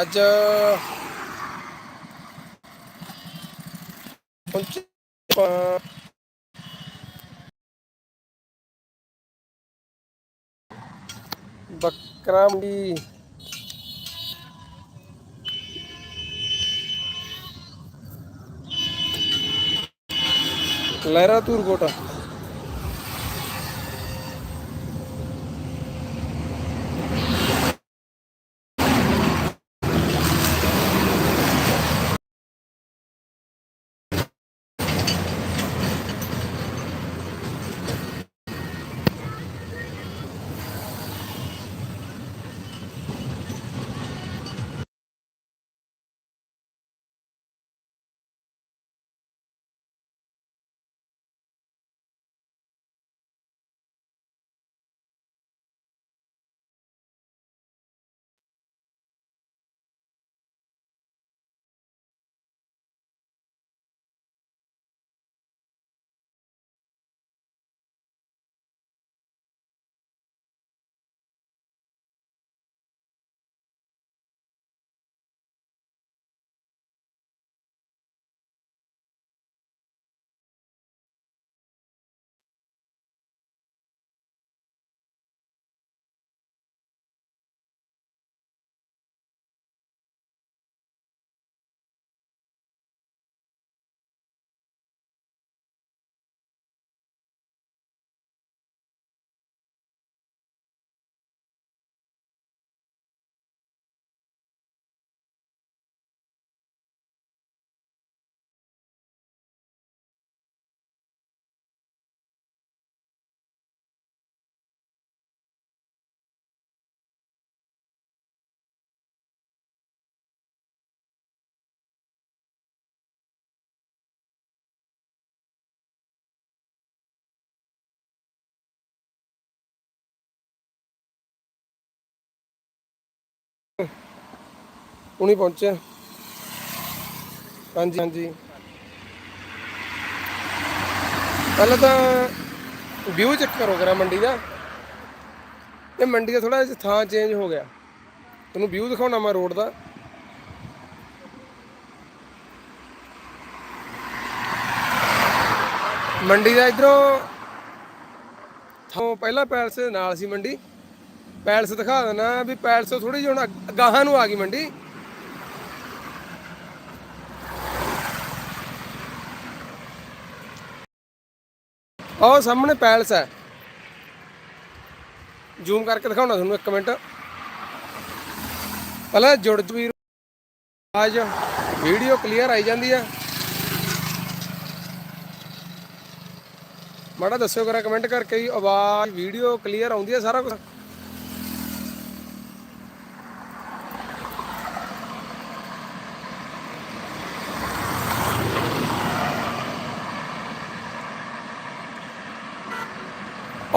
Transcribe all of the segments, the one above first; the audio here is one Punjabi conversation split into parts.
ਅੱਜ ਪਹੁੰਚੇ ਆਪਾਂ ਬੱਕਰਾ ਮੰਡੀ। ਲਹਿਰਾ ਹੁਣੀ ਪਹੁੰਚਿਆ ਹਾਂਜੀ ਹਾਂਜੀ। ਪਹਿਲਾਂ ਤਾਂ ਵਿਊ ਚੈੱਕ ਕਰੋ ਕਰਾ ਮੰਡੀ ਦਾ। ਇਹ ਮੰਡੀ ਦਾ ਥੋੜਾ ਜਿਹਾ ਥਾਂ ਚੇਂਜ ਹੋ ਗਿਆ। ਤੁਹਾਨੂੰ ਵਿਊ ਦਿਖਾਉਣਾ ਮੈਂ ਰੋਡ ਦਾ। ਮੰਡੀ ਦਾ ਇਧਰੋਂ ਥਾਂ ਪਹਿਲਾਂ ਪੈਲਸ ਦੇ ਨਾਲ ਸੀ ਮੰਡੀ। ਪੈਲਸ ਦਿਖਾ ਦੇਣਾ ਵੀ ਪੈਲਸ ਤੋਂ ਥੋੜੀ ਜਿਹੀ ਹੁਣ ਅੱਗ- ਗਾਹਾਂ ਨੂੰ ਆ ਗਈ ਮੰਡੀ। ਆਹ ਸਾਹਮਣੇ ਪੈਲਸ ਹੈ। ਜ਼ੂਮ ਕਰਕੇ ਦਿਖਾਉਣਾ ਤੁਹਾਨੂੰ ਇੱਕ ਮਿੰਟ। ਪਹਿਲਾਂ ਜੁੜ ਜਵੀਰ ਆਜ ਵੀਡੀਓ ਕਲੀਅਰ ਆਈ ਜਾਂਦੀ ਆ। ਮਾੜਾ ਦੱਸਿਓ ਕਰਾ ਕਮੈਂਟ ਕਰਕੇ ਆਵਾਜ਼ ਵੀਡੀਓ ਕਲੀਅਰ ਆਉਂਦੀ ਹੈ ਸਾਰਾ ਕੁਝ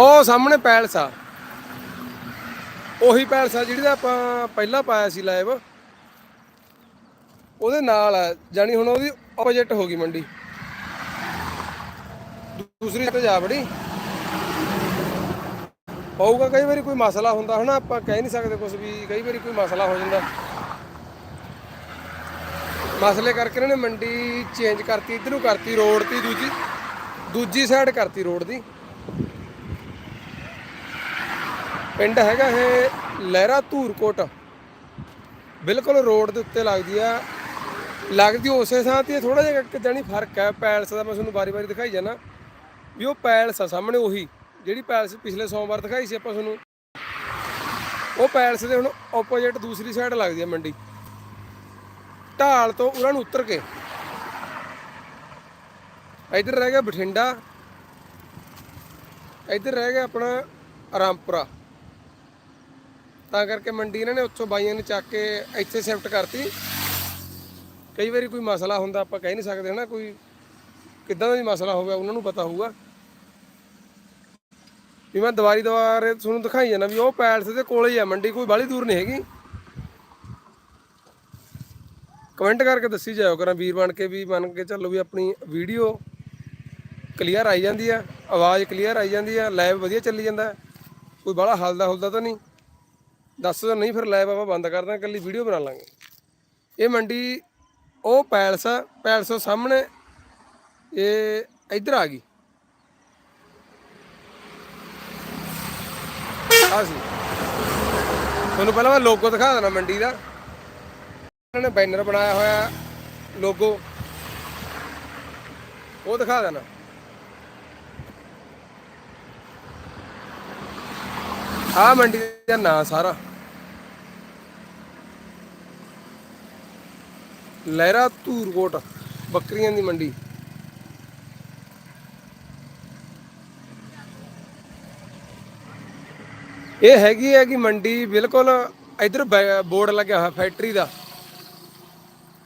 ਉਹ ਸਾਹਮਣੇ ਪੈਲਸ ਆ। ਉਹੀ ਪੈਲਸ ਆ ਜਿਹੜੀ ਦਾ ਆਪਾਂ ਪਹਿਲਾਂ ਪਾਇਆ ਸੀ ਲਾਈਵ ਉਹਦੇ ਨਾਲ ਆ ਜਾਨੀ ਹੁਣ ਉਹਦੀ ਆਪੋਜੀਟ ਹੋ ਗਈ ਮੰਡੀ। ਦੂਸਰੀ ਤੇ ਜਾ ਬੜੀ ਹੋਊਗਾ ਕਈ ਵਾਰੀ ਕੋਈ ਮਸਲਾ ਹੁੰਦਾ ਹਨਾ, ਆਪਾਂ ਕਹਿ ਨਹੀਂ ਸਕਦੇ ਕੁਝ ਵੀ, ਕਈ ਵਾਰੀ ਕੋਈ ਮਸਲਾ ਹੋ ਜਾਂਦਾ। ਮਸਲੇ ਕਰਕੇ ਇਹਨਾਂ ਨੇ ਮੰਡੀ ਚੇਂਜ ਕਰਤੀ, ਇਧਰ ਨੂੰ ਕਰਤੀ ਰੋਡ ਦੀ ਦੂਜੀ ਦੂਜੀ ਸਾਈਡ ਕਰਤੀ ਰੋਡ ਦੀ। ਪਿੰਡ ਹੈਗਾ ਇਹ ਲਹਿਰਾ ਧੂਰਕੋਟ। ਬਿਲਕੁਲ ਰੋਡ ਦੇ ਉੱਤੇ ਲੱਗਦੀ ਆ। ਲੱਗਦੀ ਉਸੇ ਥਾਂ ਤੇ ਥੋੜਾ ਜਿਹਾ ਇੱਕ ਜਾਨੀ ਫ਼ਰਕ ਹੈ, ਪੈਲਸ ਦਾ ਮੈਂ ਤੁਹਾਨੂੰ ਵਾਰੀ-ਵਾਰੀ ਦਿਖਾਈ ਜਾਣਾ ਵੀ ਉਹ ਪੈਲਸ ਆ, ਸਾਹਮਣੇ ਉਹੀ, ਜਿਹੜੀ ਪੈਲਸ ਪਿਛਲੇ ਸੋਮਵਾਰ ਦਿਖਾਈ ਸੀ ਆਪਾਂ ਤੁਹਾਨੂੰ। ਉਹ ਪੈਲਸ ਦੇ ਹੁਣ ਆਪੋਜੀਟ ਦੂਸਰੀ ਸਾਈਡ ਲੱਗਦੀ ਆ ਮੰਡੀ। ਢਾਲ ਤੋਂ ਉਹਨਾਂ ਨੂੰ ਉਤਰ ਕੇ। ਇੱਧਰ ਰਹਿ ਗਿਆ ਬਠਿੰਡਾ। ਇੱਧਰ ਰਹਿ ਗਿਆ ਆਪਣਾ ਰਾਮਪੁਰਾ। ਤਾਂ ਕਰਕੇ ਮੰਡੀ ਇਹਨਾਂ ਨੇ ਉੱਥੋਂ ਬਾਈਆਂ ਨੇ ਚੱਕ ਕੇ ਇੱਥੇ ਸ਼ਿਫਟ ਕਰਤੀ। ਕਈ ਵਾਰੀ ਕੋਈ ਮਸਲਾ ਹੁੰਦਾ, ਆਪਾਂ ਕਹਿ ਨਹੀਂ ਸਕਦੇ ਹਨਾ, ਕੋਈ ਕਿੱਦਾਂ ਦਾ ਵੀ ਮਸਲਾ ਹੋਵੇ, ਉਹਨਾਂ ਨੂੰ ਪਤਾ ਹੋਊਗਾ। ਵੀ ਮੈਂ ਦੀਵਾਰੀ ਦੁਆਰੇ ਤੁਹਾਨੂੰ ਦਿਖਾਈ ਜਾਣਾ ਵੀ ਉਹ ਪੈਲਸ ਦੇ ਕੋਲੇ ਹੀ ਆ, ਮੰਡੀ ਕੋਈ ਬਾਹਲੀ ਦੂਰ ਨਹੀਂ ਹੈਗੀ। ਕਮੈਂਟ ਕਰਕੇ ਦੱਸੀ ਜਾਇਓ ਕਰਾਂ, ਵੀਰ ਬਣ ਕੇ ਵੀ ਮੰਨ ਕੇ ਚੱਲੋ ਵੀ ਆਪਣੀ ਵੀਡੀਓ ਕਲੀਅਰ ਆਈ ਜਾਂਦੀ ਆ, ਆਵਾਜ਼ ਕਲੀਅਰ ਆਈ ਜਾਂਦੀ ਆ ਲਾਈਵ ਵਧੀਆ ਚੱਲੀ ਜਾਂਦਾ। ਕੋਈ ਬਾਹਲਾ ਹਲਦਾ ਹੁਲਦਾ ਤਾਂ ਨਹੀਂ। ਦੱਸ ਦਿਓ ਨਹੀਂ, ਫਿਰ ਲਾਈਵ ਆਪਾਂ ਬੰਦ ਕਰ ਦਾਂ, ਇਕੱਲੀ ਵੀਡੀਓ ਬਣਾ ਲਾਂਗੇ। ਇਹ ਮੰਡੀ, ਉਹ ਪੈਲਸ ਆ, ਪੈਲਸ ਤੋਂ ਸਾਹਮਣੇ, ਇਹ ਇੱਧਰ ਆ ਗਈ। ਆ ਸੀ। ਤੁਹਾਨੂੰ ਪਹਿਲਾਂ ਮੈਂ ਲੋਗੋ ਦਿਖਾ ਦੇਣਾ ਮੰਡੀ ਦਾ। ਇਹਨਾਂ ਨੇ ਬੈਨਰ ਬਣਾਇਆ ਹੋਇਆ ਲੋਗੋ ਉਹ ਦਿਖਾ ਦੇਣਾ। ਆ ਮੰਡੀ ਦਾ ਨਾਂ ਸਾਰਾ। ਲਹਿਰਾ ਧੂਰਕੋਟ ਬੱਕਰੀਆਂ ਦੀ ਮੰਡੀ। ਇਹ ਹੈਗੀ ਹੈ ਕਿ ਮੰਡੀ ਬਿਲਕੁਲ ਇਧਰ ਬੋਰਡ ਲੱਗਿਆ ਹੋਇਆ ਫੈਕਟਰੀ ਦਾ।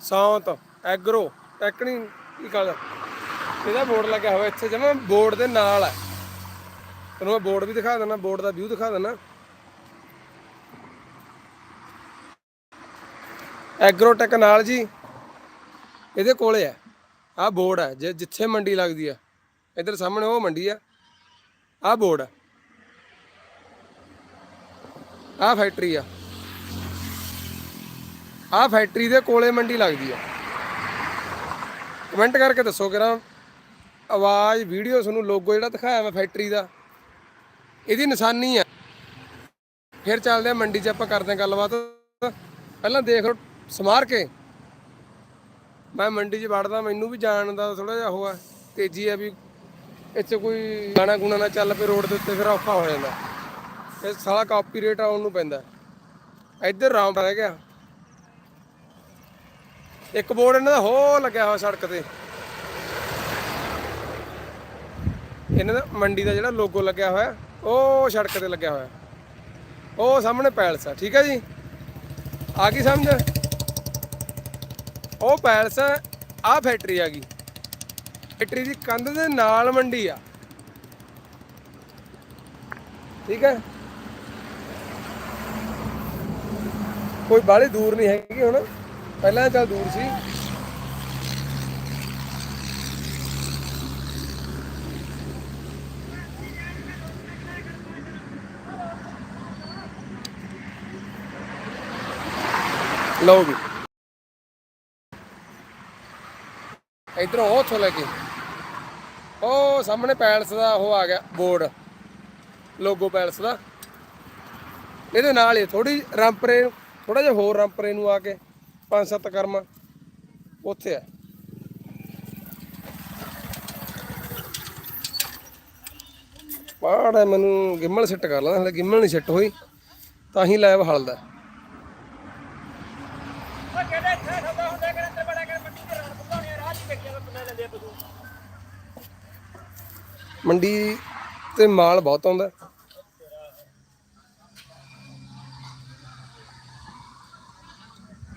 ਸੌਂਤ, ਐਗਰੋ ਟੈਕਨੀ ਕੀ ਕਹਦਾ ਇਹਦਾ ਬੋਰਡ ਲੱਗਿਆ ਹੋਇਆ ਇੱਥੇ, ਜਮਾ ਬੋਰਡ ਦੇ ਨਾਲ ਹੈ। ਤੁਹਾਨੂੰ ਮੈਂ ਬੋਰਡ ਵੀ ਦਿਖਾ ਦਿੰਦਾ, ਬੋਰਡ ਦਾ ਵਿਊ ਦਿਖਾ ਦਿੰਦਾ। ਐਗਰੋ ਟੈਕਨੋਲੋਜੀ ਇਹਦੇ ਕੋਲੇ ਹੈ ਆਹ ਬੋਰਡ ਹੈ ਜੇ, ਜਿੱਥੇ ਮੰਡੀ ਲੱਗਦੀ ਹੈ ਇਧਰ ਸਾਹਮਣੇ ਉਹ ਮੰਡੀ ਆ। ਆਹ ਬੋਰਡ ਹੈ ਆਹ ਫੈਕਟਰੀ ਆ। ਆਹ ਫੈਕਟਰੀ ਦੇ ਕੋਲੇ ਮੰਡੀ ਲੱਗਦੀ ਆ। ਕਮੈਂਟ ਕਰਕੇ ਦੱਸੋ ਕਿਰਾ ਆਵਾਜ਼ ਵੀਡੀਓ ਤੁਹਾਨੂੰ ਲੋਗੋ ਜਿਹੜਾ ਦਿਖਾਇਆ ਮੈਂ ਫੈਕਟਰੀ ਦਾ। ਇਹਦੀ ਨਿਸ਼ਾਨੀ ਆ। ਫਿਰ ਚੱਲਦੇ ਆ ਮੰਡੀ 'ਚ ਆਪਾਂ ਕਰਦੇ ਆ ਗੱਲਬਾਤ। ਪਹਿਲਾਂ ਦੇਖ ਲਓ ਸਮਾਰ ਕੇ। ਮੈਂ ਮੰਡੀ 'ਚ ਵੜਦਾ, ਮੈਨੂੰ ਵੀ ਜਾਣ ਦਾ ਥੋੜਾ ਜਿਹਾ ਉਹ ਆ, ਤੇਜ਼ੀ ਆ ਵੀ ਇੱਥੇ ਕੋਈ ਗਾਣਾ ਗੁਣਾ ਨਾ ਚੱਲ ਪਏ ਰੋਡ ਦੇ ਉੱਤੇ, ਫਿਰ ਔਖਾ ਹੋ ਜਾਂਦਾ। ਇਹ ਸਾਲਾ ਕਾਪੀਰਾਈਟ ਆਉਣ ਨੂੰ ਪੈਂਦਾ। ਇੱਧਰ ਰਾਮ ਰਹਿ ਗਿਆ। ਇੱਕ ਬੋਰਡ ਇਹਨਾਂ ਦਾ ਹੋ ਲੱਗਿਆ ਹੋਇਆ ਸੜਕ ਤੇ। ਇਹਨਾਂ ਦਾ ਮੰਡੀ ਦਾ ਜਿਹੜਾ ਲੋਗੋ ਲੱਗਿਆ ਹੋਇਆ। ਉਹ ਸੜਕ ਤੇ ਲੱਗਿਆ ਹੋਇਆ। ਉਹ ਸਾਹਮਣੇ ਪੈਲਸ ਆ, ਠੀਕ ਹੈ ਜੀ? ਆ ਗਈ ਸਮਝ? ਉਹ ਪੈਲਸ ਆ ਫੈਕਟਰੀ ਆ ਗਈ। ਫੈਕਟਰੀ ਦੀ ਕੰਧ ਦੇ ਨਾਲ ਮੰਡੀ ਆ। ਠੀਕ ਹੈ? ਕੋਈ ਬਾਹਲੀ ਦੂਰ ਨਹੀਂ ਹੈਗੀ ਹੁਣ। ਪਹਿਲਾਂ ਚੱਲ ਦੂਰ ਸੀ। ਲਓ ਵੀ ਇਧਰੋਂ ਉਹ ਉੱਥੋਂ ਲੈ ਕੇ। ਉਹ ਸਾਹਮਣੇ ਪੈਲਸ ਦਾ ਉਹ ਆ ਗਿਆ, ਬੋਰਡ। ਲੋਗੋ ਪੈਲਸ ਦਾ। ਇਹਦੇ ਨਾਲ ਹੀ ਥੋੜੀ ਰਾਮਪਰੇ ਥੋੜਾ ਜਿਹਾ ਹੋਰ ਰਾਮਪਰੇ ਨੂੰ ਆ ਕੇ ਪੰਜ ਸੱਤ ਕਰਮ। ਉੱਥੇ ਆ। ਪਾੜ ਮੈਨੂੰ ਗਿੰਮਲ ਸੈੱਟ ਕਰ ਲਾਂ ਹਲੇ ਗਿੰਮਲ ਨਹੀਂ ਸੈੱਟ ਹੋਈ, ਤਾਂ ਹੀ ਲਾਈਵ ਹਲਦਾ। ਮੰਡੀ ਤੇ ਮਾਲ ਬਹੁਤ ਆਉਂਦਾ।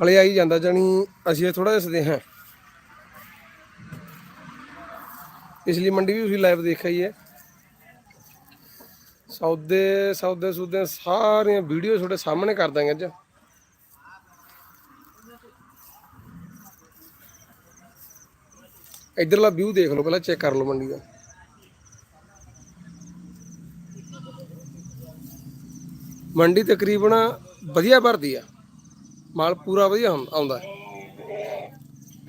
ਹਲੇ ਆਈ ਜਾਂਦਾ ਜਾਨੀ ਅਸੀਂ ਇਹ ਥੋੜਾ ਜਿਹਾ ਸਦੇ ਇਸ ਲਈ ਮੰਡੀ ਵੀ ਤੁਸੀਂ ਲਾਈਵ ਦੇਖਿਆ ਹੀ ਹੈ। ਸੌਦੇ ਸੌਦੇ, ਸੂਦੇ ਸਾਰੀਆਂ ਵੀਡੀਓ ਤੁਹਾਡੇ ਸਾਹਮਣੇ ਕਰ ਦਾਂਗੇ ਅੱਜ। ਇਧਰਲਾ ਵਿਊ ਦੇਖ ਲਓ, ਪਹਿਲਾਂ ਚੈੱਕ ਕਰ ਲਓ ਮੰਡੀ ਦਾ। ਮੰਡੀ ਤਕਰੀਬਨ ਵਧੀਆ ਭਰਦੀ ਆ। ਮਾਲ ਪੂਰਾ ਵਧੀਆ ਆਉਂਦਾ।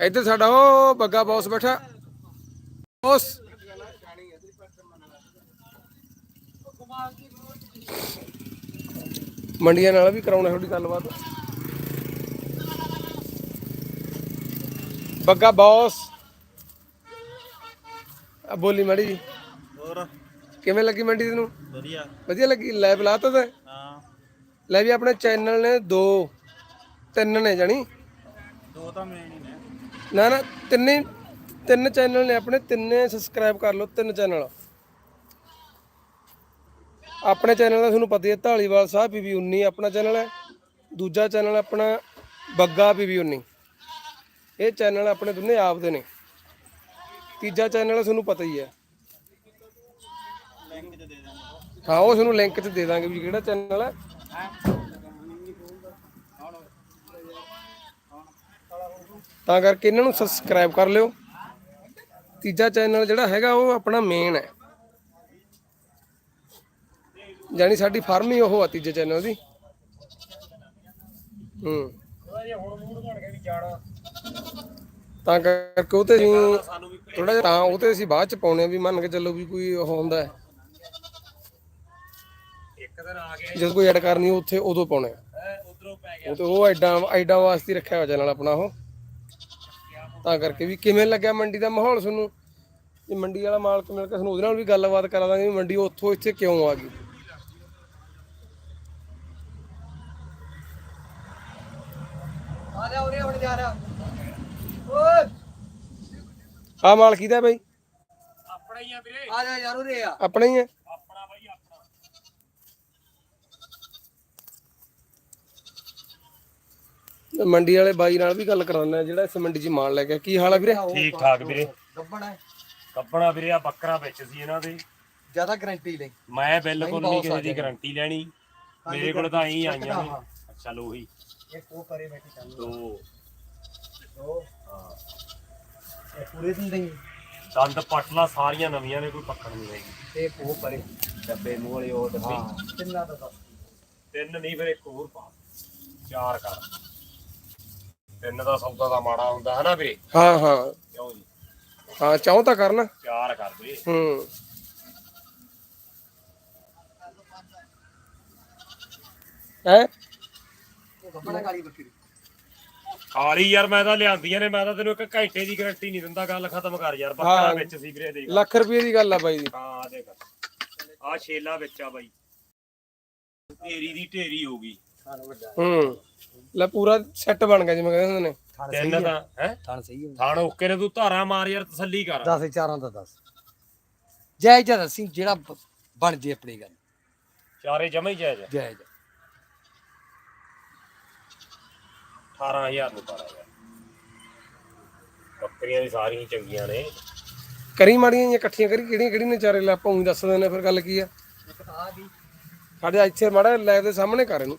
ਇੱਧਰ ਸਾਡਾ ਉਹ ਬੱਗਾ ਬੌਸ ਬੈਠਾ। ਬੌਸ। ਮੰਡੀਆਂ ਨਾਲ ਵੀ ਕਰਾਉਣਾ ਥੋੜੀ ਗੱਲਬਾਤ। ਬੱਗਾ ਬੌਸ। ਆ ਬੋਲੀ ਮੜੀ ਜੀ। ਹੋਰ? ਕਿਵੇਂ ਲੱਗੀ ਮੰਡੀ ਤੈਨੂੰ? ਵਧੀਆ। ਵਧੀਆ ਲੱਗੀ? ਲਾਈਵ ਲਾਤਾ ਤਾਂ ਹਾਂ। ਲੈ ਵੀ ਆਪਣੇ ਚੈਨਲ ਨੇ ਦੋ। ਤਿੰਨ ਨੇ ਜਾਣੀ। ਦੋ ਤਾਂ ਮੈਂ ਨਹੀਂ ਨੇ। ਨਾ ਨਾ ਤਿੰਨੇ ਤਿੰਨ ਚੈਨਲ ਨੇ ਆਪਣੇ ਤਿੰਨੇ ਸਬਸਕ੍ਰਾਈਬ ਕਰ ਲਓ ਤਿੰਨ ਚੈਨਲ। ਆਪਣੇ ਚੈਨਲ ਦਾ ਤੁਹਾਨੂੰ ਪਤਾ ਹੀ ਹੈ ਢਾਲੀਵਾਲ ਸਾਹਿਬ ਪੀਵੀ 19 ਆਪਣਾ ਚੈਨਲ ਹੈ। ਦੂਜਾ ਚੈਨਲ ਆਪਣਾ ਬੱਗਾ ਪੀਵੀ 19 ਇਹ ਚੈਨਲ ਆਪਣੇ ਦੋਨੇ ਆਪ ਦੇ ਨੇ। ਤੀਜਾ ਚੈਨਲ ਤੁਹਾਨੂੰ ਪਤਾ ਹੀ ਹੈ। ਹਾਂ ਉਹ ਤੁਹਾਨੂੰ ਲਿੰਕ 'ਚ ਦੇ ਦਾਂਗੇ ਵੀ ਕਿਹੜਾ ਚੈਨਲ ਹੈ ਤਾਂ ਕਰਕੇ ਇਹਨਾਂ ਨੂੰ ਸਬਸਕ੍ਰਾਈਬ ਕਰ ਲਿਓ। ਤੀਜਾ ਚੈਨਲ ਜਿਹੜਾ ਹੈਗਾ ਉਹ ਆਪਣਾ ਮੇਨ ਹੈ। ਜਾਨੀ ਸਾਡੀ ਫਾਰਮ ਹੀ ਉਹ ਆ ਤੀਜੇ ਚੈਨਲ ਦੀ। ਹੂੰ। ਤਾਂ ਕਰਕੇ ਉਹ ਤੇ ਸਾਨੂੰ ਵੀ ਥੋੜਾ ਜਿਹਾ ਤਾਂ ਉਹ ਤੇ ਅਸੀਂ ਬਾਅਦ ਚ ਪਾਉਣੇ ਆ ਵੀ ਮੰਨ ਕੇ ਚੱਲੋ ਵੀ ਕੋਈ ਉਹ ਹੁੰਦਾ ਹੈ। ਇੱਕ ਦਿਨ ਆ ਗਿਆ। ਜਦੋਂ ਕੋਈ ਐਡ ਕਰਨੀ ਉੱਥੇ ਉਦੋਂ ਪਾਉਣੇ ਆ ਉਧਰੋਂ ਪੈ ਗਿਆ। ਉਹ ਤੇ ਉਹ ਐਡਾਂ ਐਡਾਂ ਵਾਸਤੇ ਰੱਖਿਆ ਹੋਇਆ ਚੈਨਲ ਆਪਣਾ ਉਹ। ਤਾਂ ਕਰਕੇ ਵੀ ਕਿਵੇਂ ਲੱਗਿਆ ਮੰਡੀ ਦਾ ਮਾਹੌਲ ਤੁਹਾਨੂੰ? ਇਹ ਮੰਡੀ ਵਾਲਾ ਮਾਲਕ ਮਿਲ ਕੇ ਤੁਹਾਨੂੰ ਉਹਦੇ ਨਾਲ ਵੀ ਗੱਲਬਾਤ ਕਰਾ ਦਾਂਗੇ ਵੀ ਮੰਡੀ ਉੱਥੋਂ ਇੱਥੇ ਕਿਉਂ ਆ ਗਈ? ਆ ਜਾ ਉਰੇ ਹੁਣ ਜਾ ਰਿਹਾ। ਓਏ! ਆ ਮਾਲ ਕਿਹਦਾ ਬਾਈ। ਆਪਣਾ ਹੀ ਆ ਵੀਰੇ। ਆ ਜਾ ਯਾਰ ਉਰੇ ਆ। ਆਪਣਾ ਹੀ ਹੈ ਆਪਣਾ ਬਾਈ ਆਪਣਾ। ਮੰਡੀ ਵਾਲੇ ਬਾਈ ਨਾਲ ਵੀ ਗੱਲ ਕਰਾਉਂਦੇ ਜਿਹੜਾ ਇਸ ਮੰਡੀ 'ਚ ਮਾਲ ਲੈ ਕੇ ਆਇਆ। ਕੀ ਹਾਲ ਆ ਵੀਰੇ? ਠੀਕ ਠਾਕ ਵੀਰੇ। ਗੱਬਣ ਹੈ। ਕੱਪੜਾ ਵੀਰੇ ਆ ਬੱਕਰਾ ਵਿੱਚ ਸੀ ਇਹਨਾਂ ਦੇ। ਜ਼ਿਆਦਾ ਗਰੰਟੀ ਲਈ। ਮੈਂ ਬਿਲਕੁਲ ਨਹੀਂ, ਕਿਸੇ ਦੀ ਗਾਰੰਟੀ ਲੈਣੀ। ਮੇਰੇ ਕੋਲ ਤਾਂ ਐਂ ਆਈਆਂ ਨੇ। ਅੱਛਾ ਲੋਹੀ। ਇਹ ਕੋ ਪਰੇ ਬੈਠੀ ਚੱਲ। ਦੋ। ਪੂਰੇ ਦੰਦ ਪਟਲਾ ਸਾਰੀਆਂ ਨਵੀਆਂ ਨੇ ਕੋਈ ਪੱਕਣ ਨਹੀਂ ਰਹੇਗੀ ਤੇ ਕੋ ਪਰੇ। ਡੱਬੇ ਮੂੰਹ ਵਾਲੀ ਉਹ ਡੱਬੀ ਕਿੰਨਾ ਦਾ ਦੱਸ। ਤਿੰਨ ਨਹੀਂ ਫਿਰ ਇੱਕ ਹੋਰ ਪਾ। ਚਾਰ ਕਰ। ਤਿੰਨ ਦਾ ਸੌਦਾ ਦਾ ਮਾੜਾ ਹੁੰਦਾ ਹੈ ਨਾ ਵੀਰੇ? ਹਾਂ ਹਾਂ। ਕਿਉਂ ਜੀ? ਹਾਂ ਚਾਹੋ ਤਾਂ ਕਰਨਾ। ਚਾਰ ਕਰ ਵੀਰੇ। ਹੂੰ। ਹੈ? ਇਹ ਗੱਬਣ ਹੈ ਕਾਲੀ ਬੱਕਰੀ ਖਾਲੀ ਯਾਰ ਮੈਂ ਤਾਂ ਲਿਆਂਦੀਆਂ ਨੇ ਮੈਂ ਤਾਂ ਤੈਨੂੰ ਇੱਕ ਘੰਟੇ ਦੀ ਗਾਰੰਟੀ ਨਹੀਂ ਦਿੰਦਾ ਗੱਲ ਖਤਮ ਕਰ ਯਾਰ ਬੱਕਰਾ ਹਾਂ। ਵਿੱਚ ਸੀ ਵੀਰੇ ਦੇਖ ਲੱਖ ਰੁਪਏ ਦੀ ਗੱਲ ਆ ਬਾਈ ਦੀ। ਹਾਂ ਦੇਖ। ਆ ਛੇਲਾ ਵਿੱਚ ਆ ਬਾਈ। ਢੇਰੀ ਦੀ ਢੇਰੀ ਹੋ ਗਈ। ਹੂੰ। ਲੈ ਪੂਰਾ ਸੈੱਟ ਬਣ ਗਿਆ ਜਿਵੇਂ ਕਹਿੰਦੇ ਹੁੰਦੇ ਨੇ। ਥਾਣ ਤਿੰਨ ਤਾਂ ਹੈ? ਥਾਣ ਸਹੀ ਹੈ ਥਾਣ ਓਕੇ ਨੇ ਤੂੰ ਧਾਰਾ ਮਾਰ ਯਾਰ ਤਸੱਲੀ ਕਰ। 10 ਚਾਰਾਂ ਦਾ 10 ਜੈ ਜੈ ਅਸੀਂ ਜਿਹੜਾ ਬ- ਬਣ ਜੇ ਆਪਣੀ ਗੱਲ। ਚਾਰੇ ਜਮਾ ਹੀ ਜਾਇਜ਼ ਆ। ਜੈ ਜੈ 18000 ਨੂੰ ਪਾਰਾ ਯਾਰ ਬੱਕਰੀਆਂ ਵੀ ਸਾਰੀਆਂ ਚੰਗੀਆਂ ਨੇ। ਕਰੀ ਮਾੜੀਆਂ ਜਿਹੀਆਂ ਇਕੱਠੀਆਂ ਕਰੀ ਕਿਹੜੀਆਂ ਕਿਹੜੀਆਂ ਨੇ ਚਾਰੇ? ਲੈ ਆਪਾਂ ਉਹੀ ਦੱਸ ਦਿੰਦੇ ਫਿਰ ਗੱਲ ਕੀ ਆ। ਸਾਡੇ ਇੱਥੇ ਮਾੜਾ ਲੈ ਦੇ ਸਾਹਮਣੇ ਕਰ ਇਹਨੂੰ।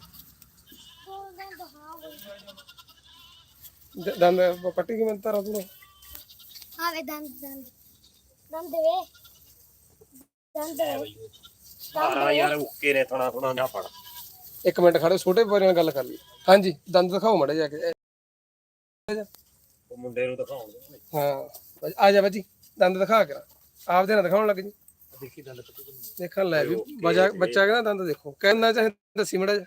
ਦ- ਦੰਦ ਪੱਟੀ ਕਿਵੇਂ ਤਾਰਾ ਤੂੰ? ਆਵੇ ਦੰਦ ਦੰਦ। ਦੰਦ ਵੇ। ਦੰਦ ਵੇ। 18000 ਓਕੇ ਨੇ ਥਣਾ ਥਣਾ ਨਾ ਫੜ। ਇੱਕ ਮਿੰਟ ਖੜੋ ਛੋਟੇ ਬਾਰੇ ਨਾਲ ਗੱਲ ਕਰ ਲਈ। ਹਾਂਜੀ ਦੰਦ ਦਿਖਾਓ ਮਾੜਾ ਜਾ ਕੇ। ਉਹ ਮੁੰਡੇ ਨੂੰ ਦਿਖਾਉਣਗੇ ਹਾਂ ਆ ਜਾ ਬਾਜੀ ਦੰਦ ਦਿਖਾ ਕੇ ਆਪਦੇ ਨਾਲ ਦਿਖਾਉਣ ਲੱਗ ਜੀ। ਦੇਖੀ ਦੰਦ ਦੇਖਣ ਲੈ ਵੀ ਬੱਚਾ ਬੱਚਾ ਕਹਿੰਦਾ ਦੰਦ ਦੇਖੋ। ਕਹਿੰਦਾ ਚਾਹੇ ਦੱਸੀ ਮੜਾ ਜਾ।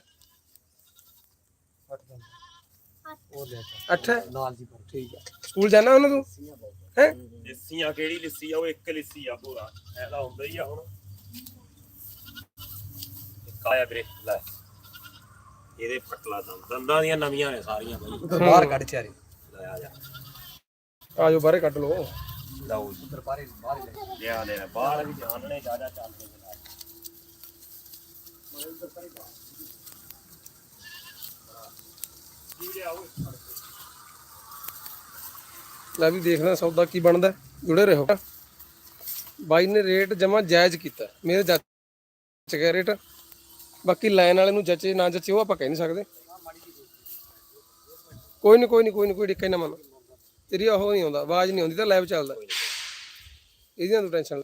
ਅੱਠ। ਦੰਦ ਉਹ ਲੈ ਤਾ ਅੱਠ ਹੈ? ਲਾਲ ਜੀ ਪਰ ਠੀਕ ਆ। ਸਕੂਲ ਜਾਣਾ ਉਹਨਾਂ ਤੂੰ ਹੈ? ਲਿੱਸੀਆਂ ਕਿਹੜੀ ਲਿੱਸੀ ਆ? ਉਹ ਇੱਕ ਲਿੱਸੀ ਆ ਪੂਰਾ। ਐਦਾ ਹੁੰਦਾ ਹੀ ਆ ਹੁਣ। ਇੱਕ ਆਇਆ ਵੀਰੇ ਲੈ। ਇਹਦੇ ਪਟਲਾ ਦੰਦ ਦੰਦਾਂ ਦੀਆਂ ਨਵੀਆਂ ਨੇ ਸਾਰੀਆਂ ਬਾਈ। ਬਾਹਰ ਕੱਢ ਚਾਰੇ। ਲੈ ਆ ਜਾ। ਆ ਜਾਓ ਬਾਹਰੇ ਕੱਢ ਲਓ। ਲਓ ਜੀ। ਉਧਰ ਬਾਹਰ ਬਾਹਰ ਹੀ ਲੈ ਲਿਆ ਲੈ ਬਾਹਰ ਵੀ ਜਾਣਨੇ ਜ਼ਿਆਦਾ ਚੱਲਦੇ ਨੇ ਜੀ ਲਿਆਓ ਲੈ ਵੀ ਦੇਖਣਾ ਸੌਦਾ ਕੀ ਬਣਦਾ। ਜੁੜੇ ਰਹੋ। ਬਾਈ ਨੇ ਰੇਟ ਜਮਾ ਜਾਇਜ਼ ਕੀਤਾ ਮੇਰੇ ਜੱਜ ਰੇਟ। ਬਾਕੀ ਲਾਈਨ ਵਾਲੇ ਨੂੰ ਜੱਚੇ, ਨਾ ਜੱਚੇ, ਉਹ ਆਪਾਂ ਕਹਿ ਨਹੀਂ ਸਕਦੇ। ਕੋਈ ਨਹੀਂ ਕੋਈ ਨਹੀਂ ਕੋਈ ਨਹੀਂ ਕੋਈ ਡਿੱਕਾ ਨਾ ਮੰਨ ਤੇਰੀ ਉਹ ਨਹੀਂ ਆਉਂਦਾ, ਆਵਾਜ਼ ਨਹੀਂ ਆਉਂਦੀ ਤਾਂ ਲਾਈਵ ਚੱਲਦਾ। ਇਹਦੀਆਂ ਤੂੰ ਟੈਨਸ਼ਨ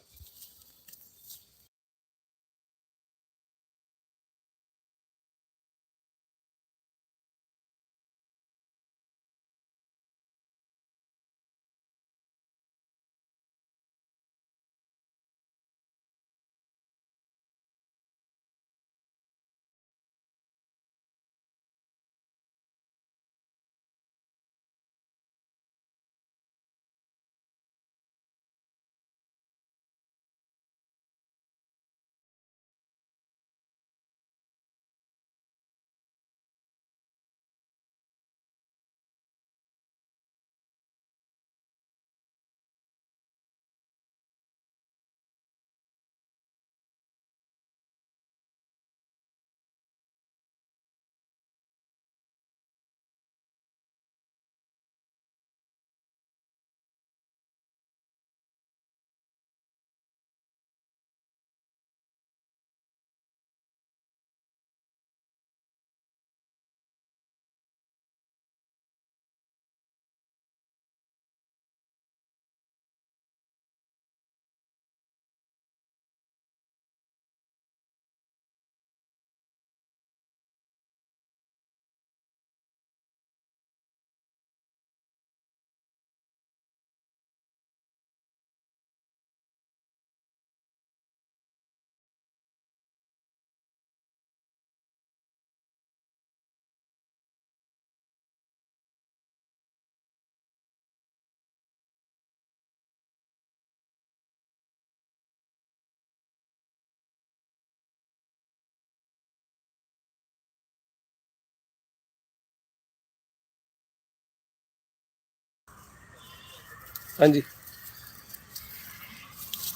ਹਾਂਜੀ।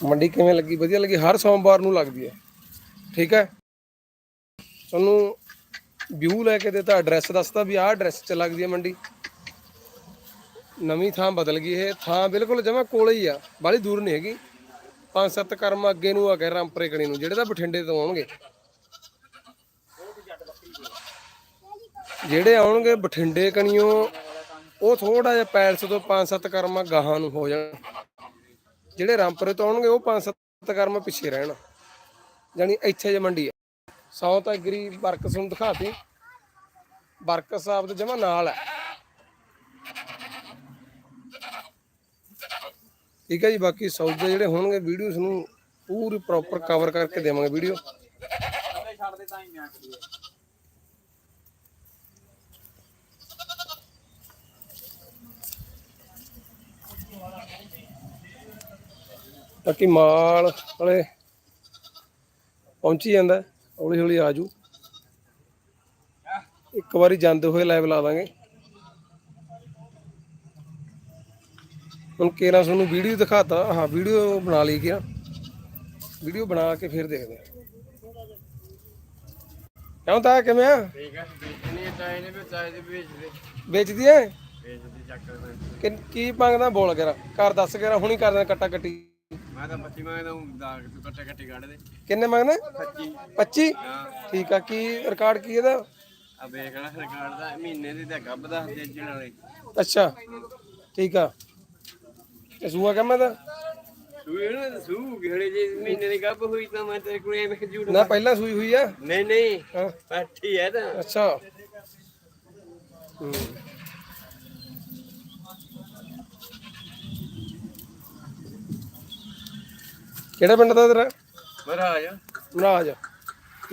ਮੰਡੀ ਕਿਵੇਂ ਲੱਗੀ? ਵਧੀਆ ਲੱਗੀ? ਹਰ ਸੋਮਵਾਰ ਨੂੰ ਲੱਗਦੀ ਹੈ। ਠੀਕ ਹੈ। ਤੁਹਾਨੂੰ ਵਿਊ ਲੈ ਕੇ ਦਿੱਤਾ ਐਡਰੈਸ ਦੱਸਤਾ ਵੀ ਆਹ ਐਡਰੈਸ 'ਚ ਲੱਗਦੀ ਹੈ ਮੰਡੀ। ਨਵੀਂ ਥਾਂ ਬਦਲ ਗਈ ਇਹ। ਥਾਂ ਬਿਲਕੁਲ ਜਮਾ ਕੋਲੇ ਹੀ ਆ। ਬਾਹਲੀ ਦੂਰ ਨਹੀਂ ਹੈਗੀ। ਪੰਜ ਸੱਤ ਕਰਮ ਅੱਗੇ ਨੂੰ ਆ ਗਏ ਰਾਮਪਰੇ ਕਣੀ ਨੂੰ, ਜਿਹੜੇ ਤਾਂ ਬਠਿੰਡੇ ਤੋਂ ਆਉਣਗੇ। ਜਿਹੜੇ ਆਉਣਗੇ ਬਠਿੰਡੇ ਕਣੀਓ ਉਹ ਥੋੜਾ ਜਿਹਾ ਪੈਲਸ ਤੋਂ ਪੰਜ ਸੱਤ ਕਰਮਾ ਗਾਹਾਂ ਨੂੰ ਹੋ ਜਾਣ। ਜਿਹੜੇ ਰਾਮਪੁਰੇ ਤੋਂ ਆਉਣਗੇ, ਉਹ ਪੰਜ ਸੱਤ ਕਰਮਾ ਪਿੱਛੇ ਰਹਿਣ। ਜਾਨੀ ਇੱਥੇ ਜੇ ਮੰਡੀ ਹੈ ਸੌ ਤਾਂ ਐਗਰੀ ਬਰਕਸ ਨੂੰ ਦਿਖਾਤੀ। ਬਰਕਸ ਸਾਹਿਬ ਦੇ ਜਮਾ ਨਾਲ ਹੈ ਠੀਕ ਹੈ ਜੀ, ਬਾਕੀ ਸੌਦੇ ਜਿਹੜੇ ਹੋਣਗੇ ਵੀਡੀਓਜ਼ ਨੂੰ ਪੂਰੀ ਪ੍ਰੋਪਰ ਕਵਰ ਕਰਕੇ ਦੇਵਾਂਗੇ ਵੀਡੀਓ ਛੱਡ ਦੇ ਤਾਂ ਹੀ ਮੈਂ ਬਾਕੀ ਮਾਲ ਹਲੇ ਪਹੁੰਚੀ ਜਾਂਦਾ ਹੌਲੀ ਹੌਲੀ ਆਜੂ ਇੱਕ ਵਾਰੀ ਜਾਂਦੇ ਹੋਏ ਲਾਈਵ ਲਾ ਦਾਂਗੇ। ਹੁਣ ਕੇਰਾ ਤੁਹਾਨੂੰ ਵੀਡੀਓ ਦਿਖਾਤਾ ਹਾਂ ਵੀਡੀਓ ਬਣਾ ਲਈ ਕਿਰਾ। ਵੀਡੀਓ ਬਣਾ ਕੇ ਫਿਰ ਦੇਖਦੇ ਹਾਂ। ਕਿਉਂ ਤਾਂ ਕਿਵੇਂ ਆ? ਠੀਕ ਹੈ ਵੇਚਣੀ ਚਾਹੇ ਨੇ ਵੀ ਚਾਹੇ ਦੇ ਵੇਚ ਦੇ ਵੇਚਦੀ ਐ? ਵੇਚ ਦੇ ਚੱਕ ਦੇ ਕਿ ਕੀ ਮੰਗਦਾ ਬੋਲ ਕੇਰਾ। ਘਰ ਦੱਸ ਕੇਰਾ ਹੁਣੀ ਕਰ ਦੇਣਾ ਕੱਟਾ ਕੱਟੀ ਮੈਂ ਤਾਂ 25 ਮੰਗਦਾ ਹੂੰ ਦਾਗ ਤੂੰ ਕੱਟੇ ਕੱਟੇ ਕੱਢ ਦੇ। ਕਿੰਨੇ ਮੰਗਦਾ? 25 25 ਹਾਂ। ਠੀਕ ਆ ਕੀ ਰਿਕਾਰਡ ਕੀ ਇਹਦਾ? ਆ ਵੇਖਣਾ ਰਿਕਾਰਡ ਦਾ ਮਹੀਨੇ ਦੀ ਤਾਂ ਗੱਬ ਦੇ ਜਣ ਵਾਲੇ। ਅੱਛਾ ਠੀਕ ਆ। ਤੇ ਸੂਆ ਕਹਿੰਦਾ ਤਾਂ ਤੂੰ ਇਹਨਾਂ ਸੂ ਘੜੇ ਜੇ ਮਹੀਨੇ ਦੀ ਗੱਬ ਹੋਈ ਤਾਂ ਮੈਂ ਤੇਰੇ ਕੋਲ ਐਵੇਂ ਝੂਠ ਨਾ ਪਹਿਲਾਂ ਸੂਈ ਹੋਈ ਆ? ਨਹੀਂ ਨਹੀਂ ਹਾਂ। ਪੱਠੀ ਹੈ ਤਾਂ। ਅੱਛਾ। ਹੂੰ। ਕਿਹੜਾ ਪਿੰਡ ਦਾ ਤੇਰਾ? ਮਹਾਰਾਜ। ਮਹਾਰਾਜ।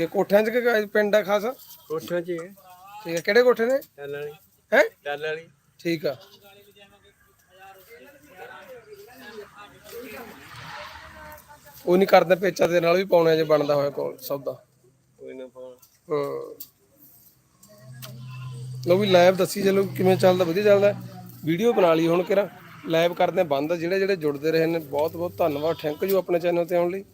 ਇਹ ਕੋਠਿਆਂ ਚ ਕਿ ਪਿੰਡ ਆ ਖਾਸ? ਕੋਠਾ ਚ ਠੀਕ ਹੈ ਕਿਹੜੇ ਕੋਠੇ ਨੇ? ਚੱਲ ਵਾਲੀ। ਹੈ? ਚੱਲ ਵਾਲੀ। ਠੀਕ ਆ। ਉਹ ਨਹੀਂ ਕਰਦਾ ਪੇਚਾ ਦੇ ਨਾਲ ਵੀ ਪਾਉਣਾ ਜੇ ਬਣਦਾ ਹੋਇਆ ਕੋਲ ਸੌਦਾ। ਕੋਈ ਨਾ ਪਾਉਣ ਹਾਂ। ਲੋ ਵੀ ਲਾਈਵ ਦੱਸੀ ਚਲੋ ਕਿਵੇਂ ਚੱਲਦਾ ਵਧੀਆ ਚੱਲਦਾ। ਵੀਡੀਓ ਬਣਾ ਲਈ ਹੁਣ ਕਿਰਾ ਲਾਈਵ ਕਰਦੇ ਹਾਂ। ਬੰਦ ਜਿਹੜੇ ਜਿਹੜੇ ਜੁੜਦੇ ਰਹੇ ਨੇ, ਬਹੁਤ ਬਹੁਤ ਧੰਨਵਾਦ। ਥੈਂਕ ਯੂ ਆਪਣੇ ਚੈਨਲ ਤੇ ਆਉਣ ਲਈ।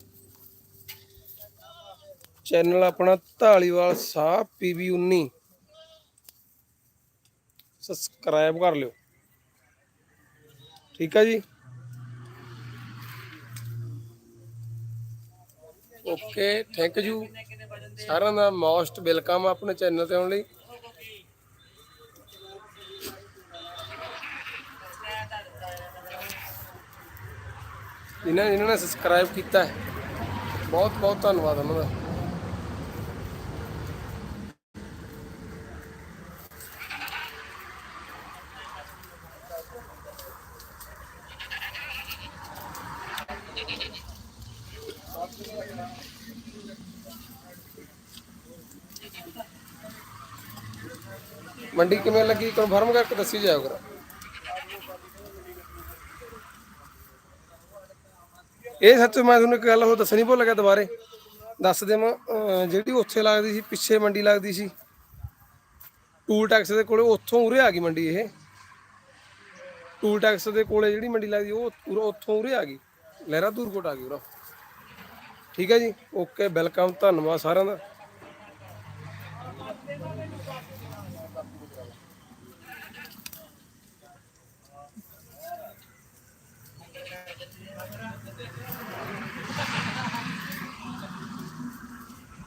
ਚੈਨਲ ਆਪਣਾ ਢਾਲੀਵਾਲ ਸਾਹ ਪੀਵੀ 19 ਸਬਸਕ੍ਰਾਈਬ ਕਰ ਲਿਓ। ਠੀਕ ਹੈ ਜੀ? ਓਕੇ ਥੈਂਕ ਯੂ ਸਾਰਿਆਂ ਦਾ ਮੋਸਟ ਵੈਲਕਮ ਆਪਣੇ ਚੈਨਲ ਤੇ ਆਉਣ ਲਈ। ਜਿਨ੍ਹਾਂ ਜਿਨ੍ਹਾਂ ਨੇ ਸਬਸਕ੍ਰਾਈਬ ਕੀਤਾ ਹੈ, ਬਹੁਤ ਬਹੁਤ ਧੰਨਵਾਦ ਉਹਨਾਂ ਦਾ। ਮੰਡੀ ਕਿਵੇਂ ਲੱਗੀ? ਕਨਫਰਮ ਕਰਕੇ ਦੱਸੀ ਜਾਓ ਕਰਾ ਇਹ ਸੱਚ ਮੈਂ ਤੁਹਾਨੂੰ ਇੱਕ ਗੱਲ ਹੋਰ ਦੱਸਣੀ ਭੁੱਲ ਗਿਆ ਦੁਬਾਰੇ। ਦੱਸ ਦੇਵਾਂ ਜਿਹੜੀ ਉੱਥੇ ਲੱਗਦੀ ਸੀ, ਪਿੱਛੇ ਮੰਡੀ ਲੱਗਦੀ ਸੀ। ਟੂਲ ਟੈਕਸ ਦੇ ਕੋਲੇ ਉੱਥੋਂ ਉਰੇ ਆ ਗਈ ਮੰਡੀ ਇਹ। ਟੂਲ ਟੈਕਸ ਦੇ ਕੋਲੇ ਜਿਹੜੀ ਮੰਡੀ ਲੱਗਦੀ, ਉਹ ਉੱਥੋਂ ਉਰੇ ਆ ਗਈ। ਲਹਿਰਾ ਦੂਰਕੋਟ ਆ ਗਈ ਉਰਾ। ਠੀਕ ਹੈ ਜੀ, ਓਕੇ, ਵੈਲਕਮ, ਧੰਨਵਾਦ ਸਾਰਿਆਂ ਦਾ।